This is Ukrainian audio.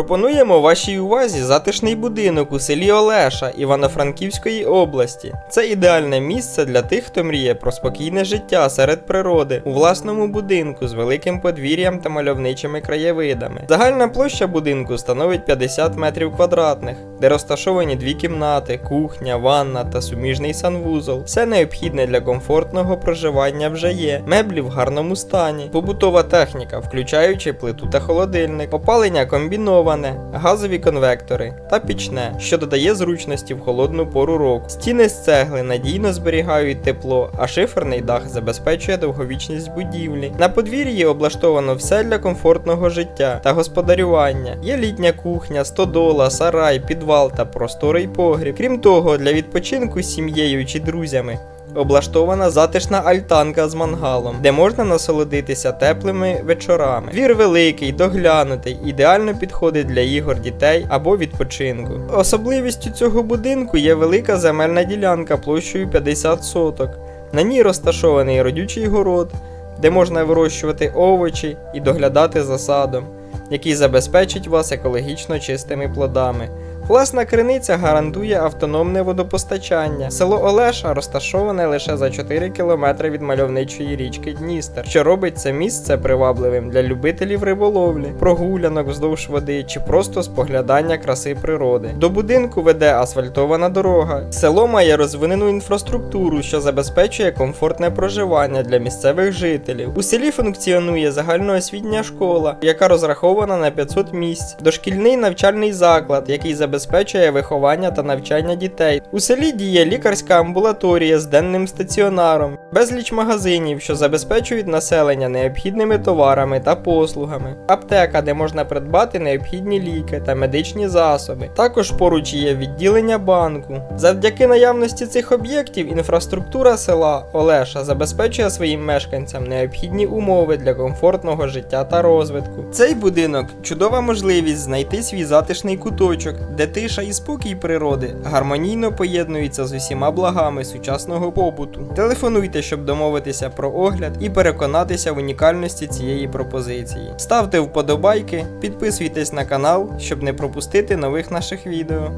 Пропонуємо вашій увазі затишний будинок у селі Олеша Івано-Франківської області. Це ідеальне місце для тих, хто мріє про спокійне життя серед природи у власному будинку з великим подвір'ям та мальовничими краєвидами. Загальна площа будинку становить 50 метрів квадратних, де розташовані дві кімнати, кухня, ванна та суміжний санвузол. Все необхідне для комфортного проживання вже є. Меблі в гарному стані, побутова техніка, включаючи плиту та холодильник, опалення комбіноване, газові конвектори та пічне, що додає зручності в холодну пору року. Стіни з цегли надійно зберігають тепло, а шиферний дах забезпечує довговічність будівлі. На подвір'ї облаштовано все для комфортного життя та господарювання. Є літня кухня, стодола, сарай, підвал та просторий погріб. Крім того, для відпочинку з сім'єю чи друзями. Облаштована затишна альтанка з мангалом, де можна насолодитися теплими вечорами. Двір великий, доглянутий, ідеально підходить для ігор дітей або відпочинку. Особливістю цього будинку є велика земельна ділянка площею 50 соток. На ній розташований родючий город, де можна вирощувати овочі і доглядати за садом, який забезпечить вас екологічно чистими плодами. Власна криниця гарантує автономне водопостачання. Село Олеша розташоване лише за 4 кілометри від мальовничої річки Дністер, що робить це місце привабливим для любителів риболовлі, прогулянок вздовж води чи просто споглядання краси природи. До будинку веде асфальтована дорога. Село має розвинену інфраструктуру, що забезпечує комфортне проживання для місцевих жителів. У селі функціонує загальноосвітня школа, яка розрахована на 500 місць, дошкільний навчальний заклад, який забезпечує виховання та навчання дітей. У селі діє лікарська амбулаторія з денним стаціонаром, безліч магазинів, що забезпечують населення необхідними товарами та послугами, аптека, де можна придбати необхідні ліки та медичні засоби. Також поруч є відділення банку. Завдяки наявності цих об'єктів інфраструктура села Олеша забезпечує своїм мешканцям необхідні умови для комфортного життя та розвитку. Цей будинок чудова можливість знайти свій затишний куточок, де тиша і спокій природи гармонійно поєднуються з усіма благами сучасного побуту. Телефонуйте, щоб домовитися про огляд і переконатися в унікальності цієї пропозиції. Ставте вподобайки, підписуйтесь на канал, щоб не пропустити нових наших відео.